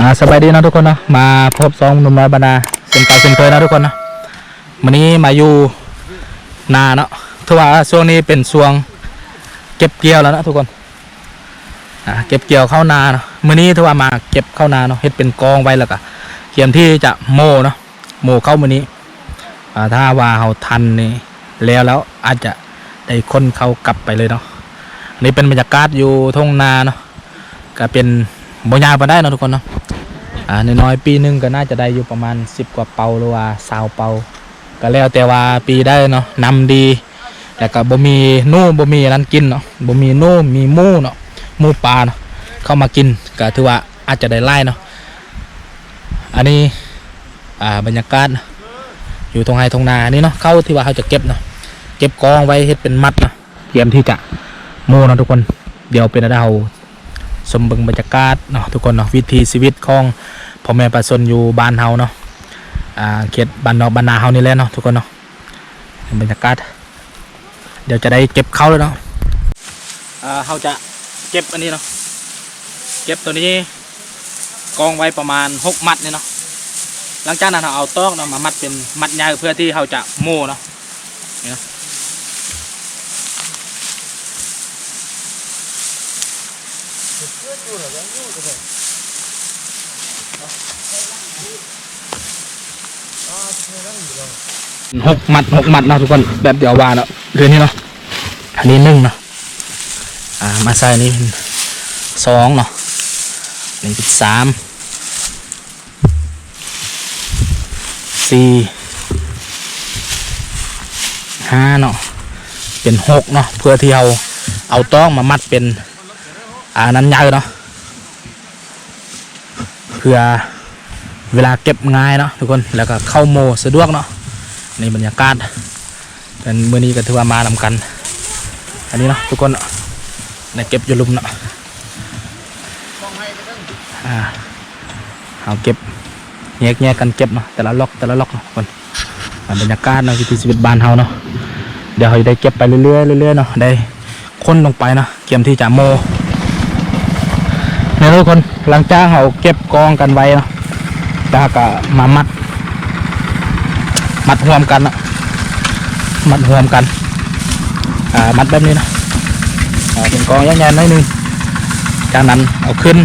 อ่าสบายดีนะทุกคนนะมาพบสองหนุ่มน้อยบรรดาเส้นเก่าเส้นเคยนะทุกคนนะวันนี้มาอยู่นาเนาะถือว่าช่วงนี้เป็นช่วงเก็บเกี่ยวแล้วนะทุกคนอ่าเก็บเกี่ยวเข้านาเนาะมื้อนี้ถือว่ามาเก็บเข้านาเนาะเฮ็ดเป็นกองไว้แล้วก็เตรียมที่จะโมเนาะโมเข้ามื้อนี้อ่าถ้าว่าเฮาทันนี่แล้วแล้วอาจจะได้คนเขากลับไปเลยเนาะอันนี้เป็นบรรยากาศอยู่ทุ่งนาเนาะก็เป็นบ่ยาวปานได้เนาะทุกคนเนาะ อ่าน้อยๆปีหนึ่งก็น่าจะได้อยู่ประมาณ 10 กว่าเปาหรือว่า20เปา ก็แล้วแต่ว่าปีได้เนาะนำดีแต่ก็บ่มีนู่บ่มีอันนั้นกินเนาะบ่มีนู่มีมูเนาะมูปลาเนาะเข้ามากินก็ถือว่าอาจจะได้ไล่เนาะอันนี้อ่าบรรยากาศอยู่ตรงไฮตรงนานี่เนาะเข้าที่ว่าเขาจะเก็บเนาะเก็บกองไว้เฮ็ดเป็นมัดเนาะเตรียมที่จะโมเนาะทุกคนเดี๋ยวเป็นอะไรเราสมบึงบรรยากาศเนาะทุกคนเนาะวิถีชีวิตของ พ่อแม่ประชาชนอยู่บ้านเฮาเนาะอ่าเขตบ้านนอกบ้านนาเฮานี่แหละเนาะทุกคนเนาะบรรยากาศเดี๋ยวจะได้เก็บเข้าแล้วเนาะอ่าเฮาจะเก็บอันนี้เนาะเก็บตัวนี้กองไว้ประมาณหกมัดเนี่ยเนาะหลังจากนั้นเราเอาตอกเนาะมามัดเป็นมัดยาวเพื่อที่เราจะโม่เนาะนี่เนาะ หกมัดหกมัดเนาะทุกคนแบบเดียววาเนาะเรือนนี้เนาะอันนี้หนึ่งเนาะอ่ามาใส่นี้สองเนาะอันนี้เป็นสามสี่ห้าเนาะเป็นหกเนาะเพื่อที่เราเอาต้องมามัดเป็นอ่านั้นยาวเนาะเพื่อ เวลาเก็บง่ายเนาะทุกคนแล้วก็เข้าโมสะดวกเนาะในบรรยากาศเป็นมือนี้ก็ถือว่ามานำกัน อันนี้เนาะทุกคนเนาะในเก็บอยู่ลุมเนาะอ่าเอาเก็บแยกแยกกันเก็บเนาะแต่ละล็อกแต่ละล็อกเนาะทุกคนบรรยากาศเนาะวิถีชีวิตบ้านเฮาเนาะเดี๋ยวเราจะได้เก็บไปเรื่อยๆเรื่อยๆเนาะได้ค้นลงไปเนาะเตรียมที่จะโมเนี่ยทุกคนหลังจากเราเก็บกองกันไว้เนาะ แล้วก็มามัด มัดรวมกันนะมัดรวมกันอ่ามัดแบบนี้นะอ่าเป็นกองยันๆหน้อยนึงจากนั้นเอาขึ้น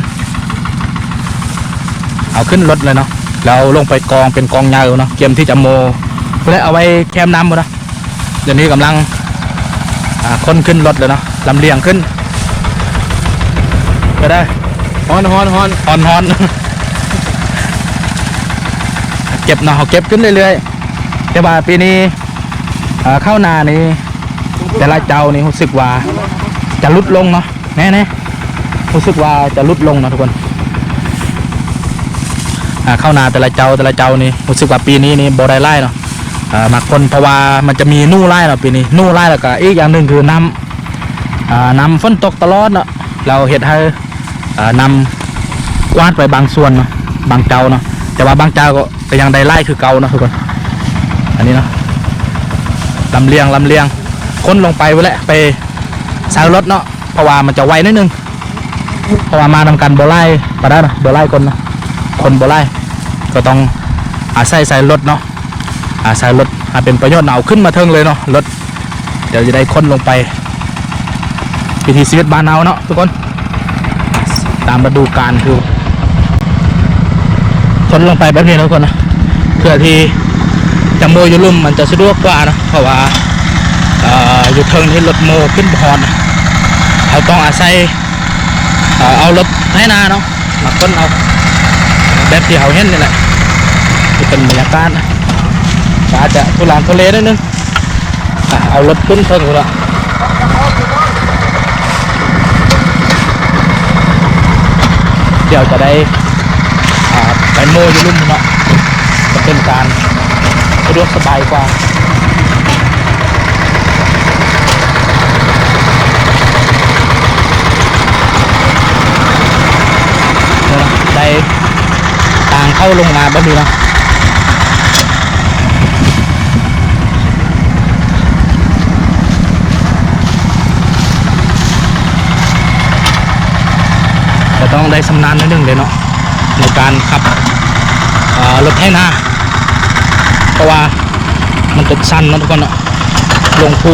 เอาขึ้นรถเลยเนาะแล้วลงไปกองเป็นกองยาวเนาะเตรียมที่จะโมเพื่อเอาไว้แคมน้ำหมดนะเดี๋ยวนี้กำลังอ่าคนขึ้นรถเลยเนาะลำเลียงขึ้นก็ได้ฮอนฮอนฮอนฮอนฮอน เก็บเนาะเอเก็บขึ้นเรื่อยๆแต่ว่าปีนี้เข้านานี่แต่ละเจ้านี่รู้สึกว่าจะลดลงเนาะแน่ๆรู้สึกว่าจะลดลงเนาะทุกคนเข้านาแต่ละเจ้าแต่ละเจ้านี่รู้สึกว่าปีนี้นี่บได้ไล่เนาะอ่ามาคนเพราะว่ามันจะมีนู่ไล่เนาะปีนี้นู่ไล่แล้วก็อีกอย่างหนึ่งคือน้ำน้ำฝนตกตลอดเนาะเราเห็ดให้อ่านำกวาดไปบางส่วนเนาะบางเจ้าเนาะ แต่ว่าบางเจ้าก็ก็ยังได้ไล่คือเก่าเนาะทุกคน อันนี้เนาะลำเลียงลำเลียงค้นลงไปไว้แหละไปสายรถเนาะเพราะว่ามันจะไวนิดนึงเพราะว่ามานำกันบ่ไล่ปะได้เนาะบ่ไล่คนเนาะคนบ่ไล่ก็ต้องอาศัยสายรถเนาะอาศัยรถอาเป็นประโยชน์เอาขึ้นมาเทิงเลยเนาะรถเดี๋ยวจะได้ค้นลงไปพิธีชีวิตบ้านเราเนาะทุกคน ตามฤดูกาลคือ นลงไปแบบนี้นะทุกคนนะเพื่อที่จะโมอยู่ลุ่มมันจะสะดวกกว่านะเพราะว่าอยู่เทิงที่รถโมขึ้นพอดนะเขาต้องอาศัยเอารถให้นาเนาะมาค้นเอาแบบที่เขาเห็นนี่แหละที่เป็นบรรยากาศนะอาจจะทุลังทุเลนิดนึงเอารถขึ้นเทิงกูละเดี๋ยวจะได้ โมอยู่ลุ่มเนาะจะเป็นการสะดวกสบายกว่าได้ต่างเข้าลงมาแบบนี้เนาะจะต้องได้สำนานนิดนึงเลยเนาะในการขับ รถให้หน้าเพราะว่ามันจะสั้นเนาะทุกคนเนาะลงภู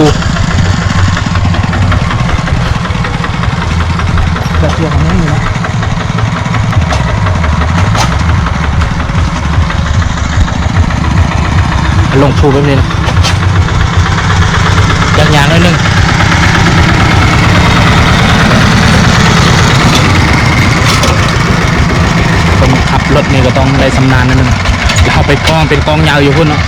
แบบเดียวกันนี้นะลงภูแบบนี้นะยางๆนิดนึงคนขับ รถนี่ก็ต้องได้สำนานนิดนึงแล้วเอาไปกองเป็นกองยาวอยู่พุ่นเนาะ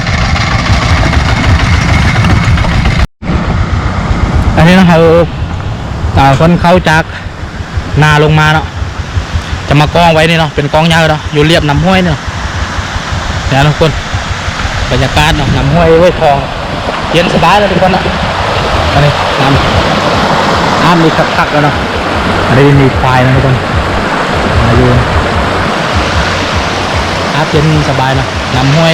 อันนี้นะครับอ่าคนเข้าจากนาลงมาเนาะจะมากองไว้นี่เนาะเป็นกองยาวเนาะอยู่เรียบน้ำห้วยเนาะนี่ยทุกคนบรรยากาศเนาะน้ำห้วยห้วยทอง เย็นสบายเลยทุกคนเนาะอันนี้น้ำน้ำมีคักๆแล้วเนาะอันนี้มีควายนะทุกคนมาอยู่ อาบเย็นสบายนะน้ำห้วย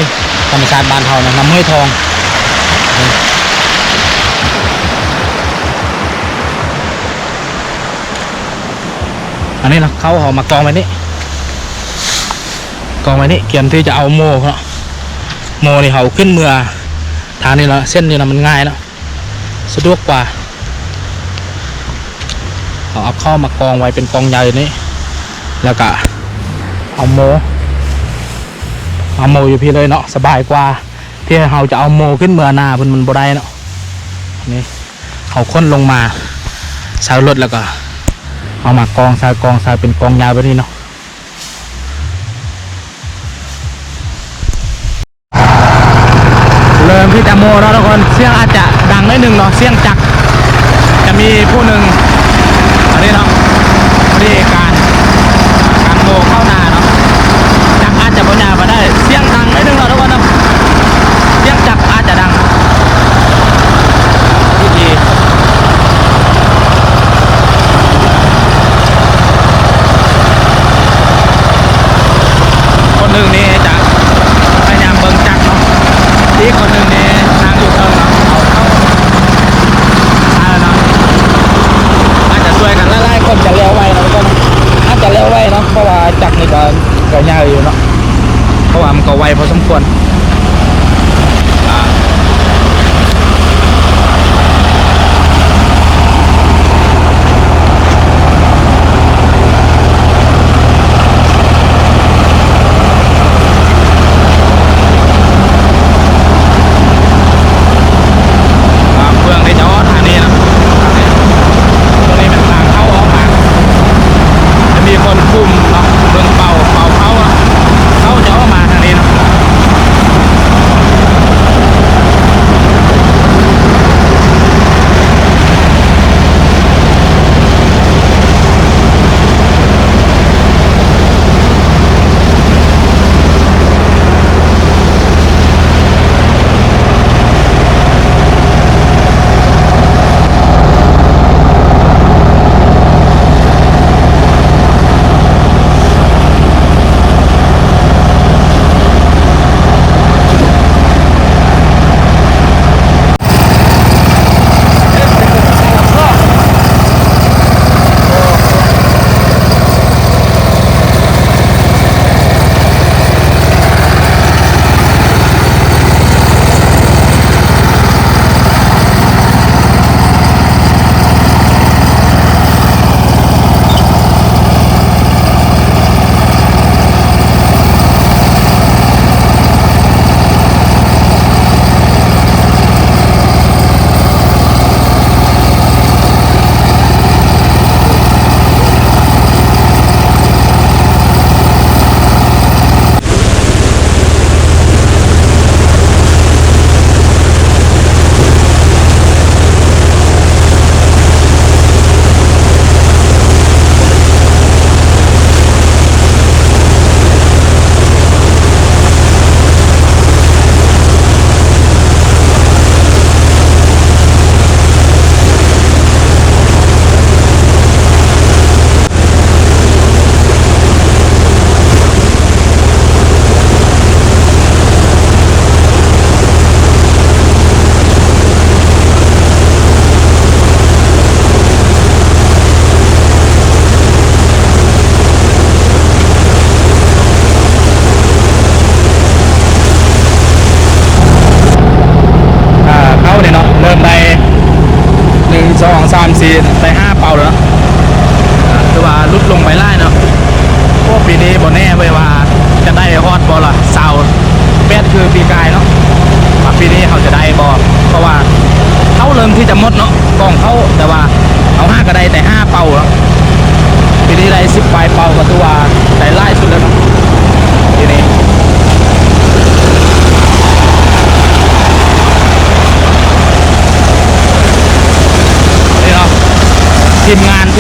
ธรรมชาติบ้านเฮานะน้ำห้วยทองอันนี้นะเขาเอามากองไว้นี่กองไว้นี่เกียมที่จะเอาโมเขาโมนี่เขาขึ้นเมื่อทางนี้เนาะเส้นนี้นะมันง่ายเนาะสะดวกกว่าเขาเอาเข้ามากองไว้เป็นกองใหญ่นี้แล้วก็เอาโม เอาโมอยู่พี่เลยเนาะสบายกว่าที่เราจะเอาโมขึ้นเมือหน้าเพิ่นมันบ่ได้เนาะนี่เขาค้นลงมาใช้รถแล้วก็ เอามากองทรายกองทรายเป็นกองยาวแบบนี้เนาะเริ่มที่จะโมแล้วทุกคนเสียงอาจจะดังนิดหนึ่งเนาะเสียงจักรจะมีผู้หนึ่ง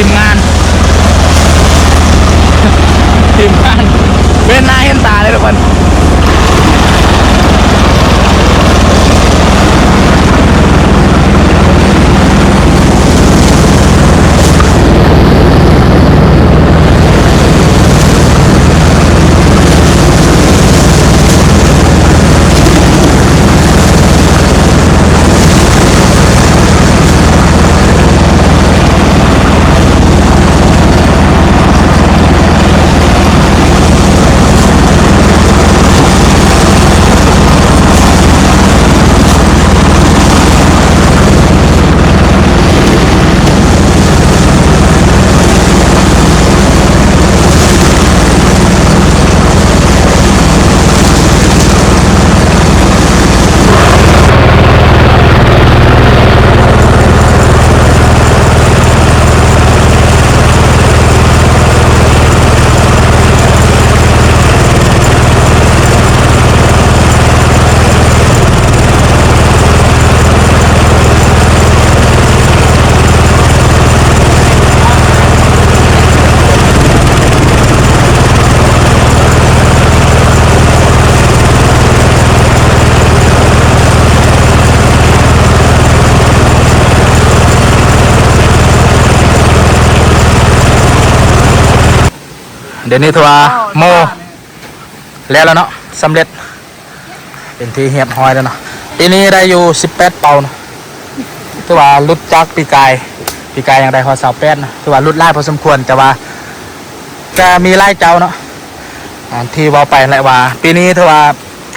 ทีมงานทีมงาน ทีมงานเป็นหน้าเห็นตาเลยทุกคน เดี๋ยวนี้ทัวโม แล้วแล้วเนาะสำเร็จ เป็นที่เหียบหอยแล้วเนาะปีนี้ได้อยู่18เป่าเนาะถือว่าลุดจากปีกายปีกายยังได้พอสาวแปดนะถือว่าลุดไล่พอสมควรแต่ว่าจะมีไล่เจ้าเนาะที่เว่าไปแหละว่า ปีนี้ถือว่า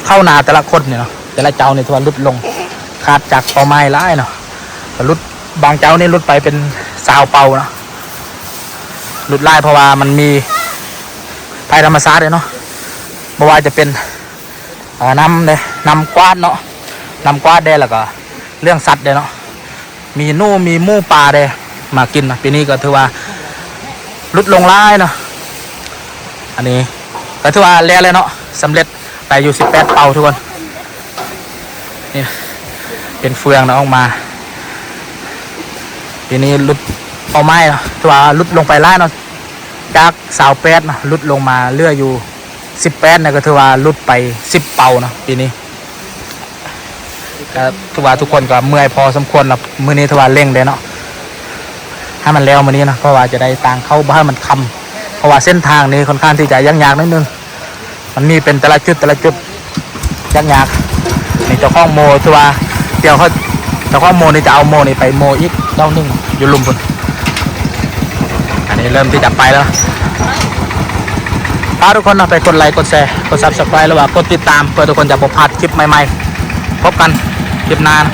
เข้านาแต่ละคนเนี่ยเนาะแต่ละเจ้าเนี่ยถือว่าลุดลงขาดจากเป่าไม้ไล่เนาะแต่ลุดบางเจ้านี่ลุดไปเป็นสาวเป่าเนาะลุดไล่เพราะว่ามันมี ภัยธรรมชาสติเลยเนาะไม่ว่าจะเป็นน้ำเลยน้ำกวาดเนาะน้ำกวาดได้แล้วก็เรื่องสัตว์เด้เนาะมีนู่มีมูปลาเด้มากินนะปีนี้ก็ถือว่าลดลงร้ายเนาะอันนี้ก็ถือว่าแล้วเลยเนาะสำเร็จไปอยู่สิบแปดเป่าทุกคนนี่เป็นเฟืองเนาะออกมาปีนี้ลุดเอาไม้เนาะถือว่าลุดลงไปร้ายเนาะ จากสาวแปดนะลุดลงมาเลื่อยอยู่สิบแปดนะก็ถือว่าลุดไปสิบเป่าเนาะปีนี้ก็ถือว่าทุกคนก็เมื่อยพอสมควรนะมือนี้ถือว่าเร่งเลยเนาะให้มันแล้วมือนี้นะเพราะว่าจะได้ต่างเข้าบ้านมันคำเพราะว่าเส้นทางนี้ค่อนข้างที่จะยากยากนิดนึงมันมีเป็นแต่ละจุดแต่ละจุดยากยากนี่เจ้าของโมถือว่าเดี๋ยวเขาเจ้าของโมนี่จะเอาโมนี่ไปโมอีกเจ้าหนึ่งอยู่ลุมพุ่น อันนี้เริ่มที่จะไปแล้วฝากทุกคนนะไปกดไลค์กดแชร์กดซับสไครต์แล้วว่ากดติดตามเพื่อทุกคนจะบ่พลาดคลิปใหม่ๆ พบกันคลิปหน้านะ